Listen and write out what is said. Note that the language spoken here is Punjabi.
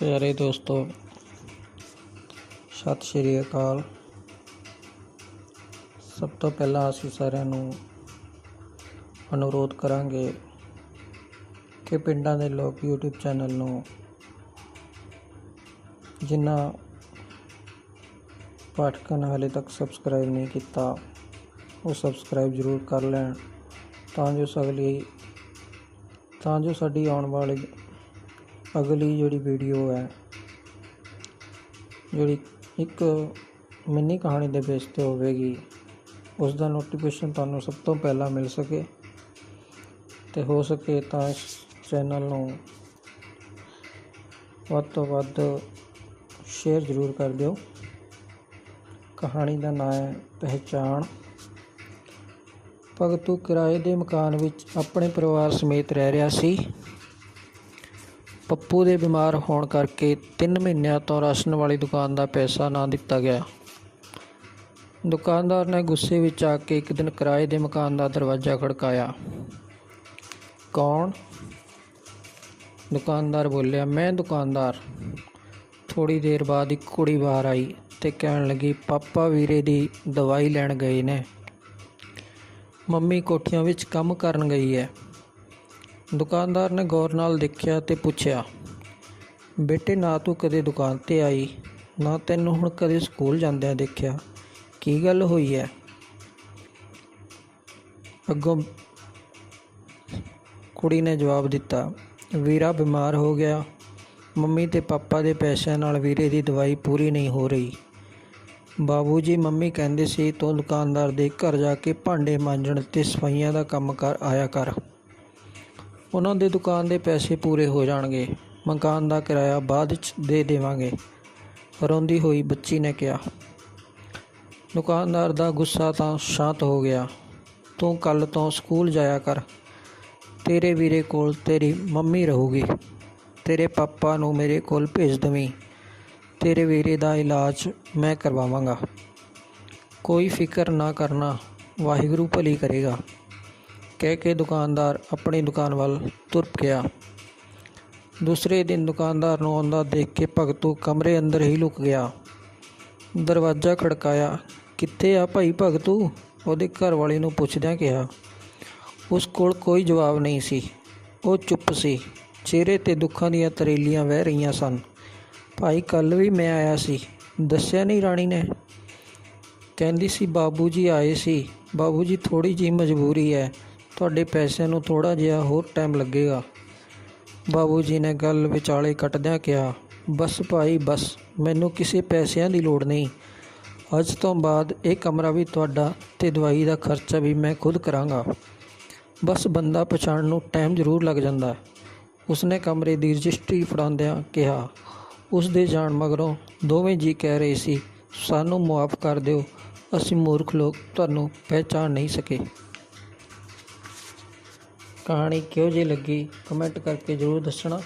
ਪਿਆਰੇ ਦੋਸਤੋ, ਸਤਿ ਸ਼੍ਰੀ ਅਕਾਲ। ਸਭ ਤੋਂ ਪਹਿਲਾਂ ਅਸੀਂ ਸਾਰਿਆਂ ਨੂੰ ਅਨੁਰੋਧ ਕਰਾਂਗੇ ਕਿ ਪਿੰਡਾਂ ਦੇ ਲੋਕ YouTube ਚੈਨਲ ਨੂੰ ਜਿਨ੍ਹਾਂ ਪਾਠਕਾਂ ਨੇ ਹਾਲੇ ਤੱਕ ਸਬਸਕ੍ਰਾਈਬ ਨਹੀਂ ਕੀਤਾ, ਉਹ ਸਬਸਕ੍ਰਾਈਬ ਜ਼ਰੂਰ ਕਰ ਲੈਣ ਤਾਂ ਜੋ ਅਗਲੀ ਤਾਂ ਜੋ ਸਾਡੀ ਆਉਣ ਵਾਲੀ ਅਗਲੀ ਜਿਹੜੀ ਵੀਡੀਓ ਹੈ, ਜਿਹੜੀ ਇੱਕ ਮਿੰਨੀ ਕਹਾਣੀ ਦੇ ਬੇਸ ਤੇ ਹੋਵੇਗੀ ਉਸ ਦਾ ਨੋਟੀਫਿਕੇਸ਼ਨ ਤੁਹਾਨੂੰ ਸਭ ਤੋਂ ਪਹਿਲਾਂ ਮਿਲ ਸਕੇ ਤੇ ਹੋ ਸਕੇ ਤਾਂ ਇਸ ਚੈਨਲ ਨੂੰ ਵੱਧ ਤੋਂ ਵੱਧ ਸ਼ੇਅਰ ਜ਼ਰੂਰ ਕਰ ਦਿਓ। ਕਹਾਣੀ ਦਾ ਨਾਮ ਹੈ ਪਹਿਚਾਣ। ਭਗਤੂ ਕਿਰਾਏ ਦੇ ਮਕਾਨ ਵਿੱਚ ਆਪਣੇ ਪਰਿਵਾਰ ਸਮੇਤ ਰਹਿ ਰਿਹਾ ਸੀ। ਪੱਪੂ ਦੇ ਬਿਮਾਰ ਹੋਣ ਕਰਕੇ 3 ਮਹੀਨਿਆਂ ਤੋਂ ਰਾਸ਼ਨ ਵਾਲੀ ਦੁਕਾਨ ਦਾ ਪੈਸਾ ਨਾ ਦਿੱਤਾ ਗਿਆ। ਦੁਕਾਨਦਾਰ ਨੇ ਗੁੱਸੇ ਵਿੱਚ ਆ ਕੇ ਇੱਕ ਦਿਨ ਕਿਰਾਏ ਦੇ ਮਕਾਨ ਦਾ ਦਰਵਾਜ਼ਾ ਖੜਕਾਇਆ। ਕੌਣ? ਦੁਕਾਨਦਾਰ ਬੋਲਿਆ, ਮੈਂ ਦੁਕਾਨਦਾਰ। ਥੋੜੀ ਦੇਰ ਬਾਅਦ ਇੱਕ ਕੁੜੀ ਬਾਹਰ ਆਈ ਤੇ ਕਹਿਣ ਲੱਗੀ, ਪਾਪਾ ਵੀਰੇ ਦੀ ਦਵਾਈ ਲੈਣ ਗਏ ਨੇ। ਮੰਮੀ ਕੋਠੀਆਂ ਵਿੱਚ ਕੰਮ ਕਰਨ ਗਈ ਹੈ। ਦੁਕਾਨਦਾਰ ਨੇ ਗੌਰ ਨਾਲ ਦੇਖਿਆ ਤੇ ਪੁੱਛਿਆ, ਬੇਟੇ, ਨਾ ਤੂੰ ਕਦੇ ਦੁਕਾਨ ਤੇ ਆਈ, ਨਾ ਤੈਨੂੰ ਹੁਣ ਕਦੇ ਸਕੂਲ ਜਾਂਦਿਆਂ ਦੇਖਿਆ। ਕੀ ਗੱਲ ਹੋਈ ਹੈ ਅੱਗੋਂ ਕੁੜੀ ਨੇ ਜਵਾਬ ਦਿੱਤਾ, ਵੀਰਾ ਬਿਮਾਰ ਹੋ ਗਿਆ। ਮੰਮੀ ਤੇ ਪਾਪਾ ਦੇ ਪੈਸਿਆਂ ਨਾਲ ਵੀਰੇ ਦੀ ਦਵਾਈ ਪੂਰੀ ਨਹੀਂ ਹੋ ਰਹੀ। ਬਾਬੂ ਜੀ ਮੰਮੀ ਕਹਿੰਦੇ ਸੀ, ਤੂੰ ਦੁਕਾਨਦਾਰ ਦੇ ਘਰ ਜਾ ਕੇ ਭਾਂਡੇ ਮਾਂਜਣ ਤੇ ਸਫਾਈਆਂ ਦਾ ਕੰਮ ਕਰ, ਆਇਆ ਕਰ। ਉਹਨਾਂ ਦੇ ਦੁਕਾਨ ਦੇ ਪੈਸੇ ਪੂਰੇ ਹੋ ਜਾਣਗੇ। ਮਕਾਨ ਦਾ ਕਿਰਾਇਆ ਬਾਅਦ ਚ ਦੇ ਦੇਵਾਂਗੇ। ਰੋਂਦੀ ਹੋਈ ਬੱਚੀ ਨੇ ਕਿਹਾ, ਦੁਕਾਨਦਾਰ ਦਾ ਗੁੱਸਾ ਤਾਂ ਸ਼ਾਂਤ ਹੋ ਗਿਆ। ਤੂੰ ਕੱਲ ਤੋਂ ਸਕੂਲ ਜਾਇਆ ਕਰ। ਤੇਰੇ ਵੀਰੇ ਕੋਲ ਤੇਰੀ ਮੰਮੀ ਰਹੂਗੀ। ਤੇਰੇ ਪਾਪਾ ਨੂੰ ਮੇਰੇ ਕੋਲ ਭੇਜ ਦਵੀਂ। ਤੇਰੇ ਵੀਰੇ ਦਾ ਇਲਾਜ ਮੈਂ ਕਰਵਾਵਾਂਗਾ। ਕੋਈ ਫਿਕਰ ਨਾ ਕਰਨਾ। ਵਾਹਿਗੁਰੂ ਭਲੀ ਕਰੇਗਾ। ਕਹਿ ਕੇ ਦੁਕਾਨਦਾਰ ਆਪਣੀ ਦੁਕਾਨ ਵੱਲ ਤੁਰ ਗਿਆ। ਦੂਸਰੇ ਦਿਨ ਦੁਕਾਨਦਾਰ ਨੂੰ ਆਉਂਦਾ ਦੇਖ ਕੇ ਭਗਤੂ ਕਮਰੇ ਅੰਦਰ ਹੀ ਲੁਕ ਗਿਆ। ਦਰਵਾਜ਼ਾ ਖੜਕਾਇਆ, ਕਿੱਥੇ ਆ ਭਾਈ ਭਗਤੂ? ਉਹਦੇ ਘਰ ਵਾਲੇ ਨੂੰ ਪੁੱਛਦਿਆਂ ਕਿਹਾ, ਉਸ ਕੋਲ ਕੋਈ ਜਵਾਬ ਨਹੀਂ ਸੀ। ਉਹ ਚੁੱਪ ਸੀ। ਚਿਹਰੇ ਤੇ ਦੁੱਖਾਂ ਦੀਆਂ ਤਰੇਲੀਆਂ ਵਹਿ ਰਹੀਆਂ ਸਨ। ਭਾਈ ਕੱਲ ਵੀ ਮੈਂ ਆਇਆ ਸੀ। ਦੱਸਿਆ ਨਹੀਂ ਰਾਣੀ ਨੇ? ਕਹਿੰਦੀ ਸੀ, ਬਾਬੂ ਜੀ ਆਏ ਸੀ। ਬਾਬੂ ਜੀ ਥੋੜੀ ਜਿਹੀ ਮਜਬੂਰੀ ਹੈ। ਤੁਹਾਡੇ ਪੈਸਿਆਂ ਨੂੰ ਥੋੜਾ ਜਿਹਾ ਹੋਰ ਟਾਈਮ ਲੱਗੇਗਾ। ਬਾਬੂ ਜੀ ਨੇ ਗੱਲ ਵਿਚਾਲੇ ਕੱਟਦਿਆਂ ਕਿਹਾ, ਬਸ ਭਾਈ, ਬਸ, ਮੈਨੂੰ ਕਿਸੇ ਪੈਸਿਆਂ ਦੀ ਲੋੜ ਨਹੀਂ। ਅੱਜ ਤੋਂ ਬਾਅਦ ਇਹ ਕਮਰਾ ਵੀ ਤੁਹਾਡਾ ਤੇ ਦਵਾਈ ਦਾ ਖਰਚਾ ਵੀ ਮੈਂ ਖੁਦ ਕਰਾਂਗਾ। ਬਸ ਬੰਦਾ ਪਛਾਣਨ ਨੂੰ ਟਾਈਮ ਜ਼ਰੂਰ ਲੱਗ ਜਾਂਦਾ ਹੈ। ਉਸਨੇ ਕਮਰੇ ਦੀ ਰਜਿਸਟਰੀ ਫੜਾਉਂਦਿਆਂ ਕਿਹਾ, ਉਸ ਦੇ ਜਾਣ ਮਗਰੋਂ ਦੋਵੇਂ ਜੀ ਕਹਿ ਰਹੇ ਸੀ, ਸਾਨੂੰ ਮੁਆਫ ਕਰ ਦਿਓ, ਅਸੀਂ ਮੂਰਖ ਲੋਕ, ਤੁਹਾਨੂੰ ਪਹਿਚਾਣ ਨਹੀਂ ਸਕੇ। ਕਹਾਣੀ ਕਿਹੋ ਜਿਹੀ ਲੱਗੀ ਕਮੈਂਟ ਕਰਕੇ ਜ਼ਰੂਰ ਦੱਸਣਾ।